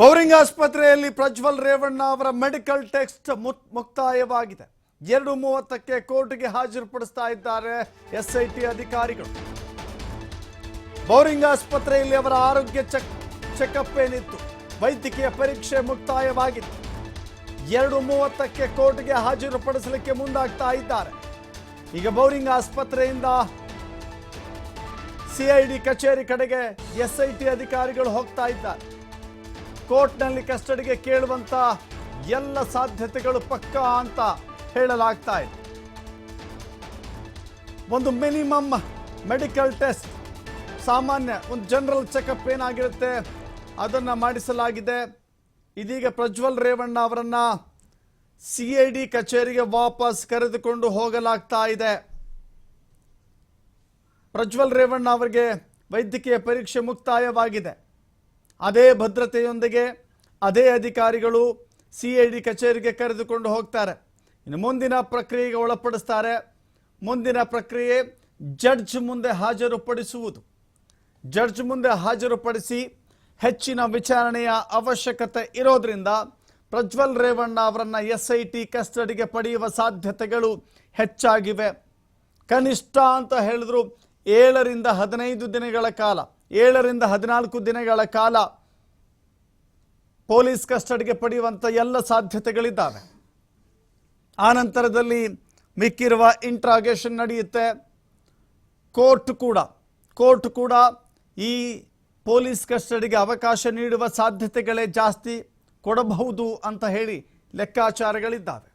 Bowring ಆಸ್ಪತ್ರೆಯಲ್ಲಿ ಪ್ರಜ್ವಲ್ ರೇವಣ್ಣ ಅವರ medical test ಮುಕ್ತಾಯವಾಗಿದೆ. ಎರಡು ಮೂವತ್ತಕ್ಕೆ ಕೋರ್ಟ್ಗೆ ಹಾಜರುಪಡಿಸ್ತಾ ಇದ್ದಾರೆ ಎಸ್ಐಟಿ ಅಧಿಕಾರಿಗಳು. ಬೌರಿಂಗ್ ಆಸ್ಪತ್ರೆಯಲ್ಲಿ ಅವರ ಆರೋಗ್ಯ ಚೆಕ್ ಚೆಕಪ್ ಏನಿತ್ತು? ವೈದ್ಯಕೀಯ ಪರೀಕ್ಷೆ ಮುಕ್ತಾಯವಾಗಿತ್ತು ಎರಡು ಮೂವತ್ತಕ್ಕೆ ಕೋರ್ಟ್ಗೆ ಹಾಜರುಪಡಿಸಲಿಕ್ಕೆ ಮುಂದಾಗ್ತಾ ಇದ್ದಾರೆ. ಈಗ ಬೌರಿಂಗ್ ಆಸ್ಪತ್ರೆಯಿಂದ ಸಿಐಡಿ ಕಚೇರಿ ಕಡೆಗೆ ಎಸ್ಐಟಿ ಅಧಿಕಾರಿಗಳು ಹೋಗ್ತಾ ಇದ್ದಾರೆ. ಕೋರ್ಟ್ನಲ್ಲಿ ಕಸ್ಟಡಿಗೆ ಕೇಳುವಂತ ಎಲ್ಲ ಸಾಧ್ಯತೆಗಳು ಪಕ್ಕಾ ಅಂತ ಹೇಳಲಾಗ್ತಾ ಇದೆ. ಒಂದು ಮಿನಿಮಮ್ ಮೆಡಿಕಲ್ ಟೆಸ್ಟ್, ಸಾಮಾನ್ಯ ಒಂದು ಜನರಲ್ ಚೆಕಪ್ ಏನಾಗಿರುತ್ತೆ ಅದನ್ನ ಮಾಡಿಸಲಾಗಿದೆ. ಇದೀಗ ಪ್ರಜ್ವಲ್ ರೇವಣ್ಣ ಅವರನ್ನ ಸಿ ಐ ಡಿ ಕಚೇರಿಗೆ ವಾಪಸ್ ಕರೆದುಕೊಂಡು ಹೋಗಲಾಗ್ತಾ ಇದೆ. ಪ್ರಜ್ವಲ್ ರೇವಣ್ಣ ಅವರಿಗೆ ವೈದ್ಯಕೀಯ ಪರೀಕ್ಷೆ ಮುಕ್ತಾಯವಾಗಿದೆ. ಅದೇ ಭದ್ರತೆಯೊಂದಿಗೆ ಅದೇ ಅಧಿಕಾರಿಗಳು ಸಿ ಐ ಡಿ ಕಚೇರಿಗೆ ಕರೆದುಕೊಂಡು ಹೋಗ್ತಾರೆ. ಇನ್ನು ಮುಂದಿನ ಪ್ರಕ್ರಿಯೆಗೆ ಒಳಪಡಿಸ್ತಾರೆ. ಮುಂದಿನ ಪ್ರಕ್ರಿಯೆ ಜಡ್ಜ್ ಮುಂದೆ ಹಾಜರುಪಡಿಸುವುದು. ಜಡ್ಜ್ ಮುಂದೆ ಹಾಜರುಪಡಿಸಿ ಹೆಚ್ಚಿನ ವಿಚಾರಣೆಯ ಅವಶ್ಯಕತೆ ಇರೋದ್ರಿಂದ ಪ್ರಜ್ವಲ್ ರೇವಣ್ಣ ಅವರನ್ನು ಎಸ್ ಐ ಟಿ ಕಸ್ಟಡಿಗೆ ಪಡೆಯುವ ಸಾಧ್ಯತೆಗಳು ಹೆಚ್ಚಾಗಿವೆ. ಕನಿಷ್ಠ ಅಂತ ಹೇಳಿದ್ರು ಏಳರಿಂದ ಹದಿನೈದು ದಿನಗಳ ಕಾಲ. ಏಳರಿಂದ ಹದಿನಾಲ್ಕು ದಿನಗಳ ಕಾಲ ಪೊಲೀಸ್ ಕಸ್ಟಡಿಗೆ ಪಡೆಯುವಂಥ ಎಲ್ಲ ಸಾಧ್ಯತೆಗಳಿದ್ದಾವೆ. ಆ ನಂತರದಲ್ಲಿ ಮಿಕ್ಕಿರುವ ಇಂಟ್ರಾಗೇಷನ್ ನಡೆಯುತ್ತೆ. ಕೋರ್ಟ್ ಕೂಡ ಕೋರ್ಟ್ ಕೂಡ ಈ ಪೊಲೀಸ್ ಕಸ್ಟಡಿಗೆ ಅವಕಾಶ ನೀಡುವ ಸಾಧ್ಯತೆಗಳೇ ಜಾಸ್ತಿ ಕೊಡಬಹುದು ಅಂತ ಹೇಳಿ ಲೆಕ್ಕಾಚಾರಗಳಿದ್ದಾವೆ.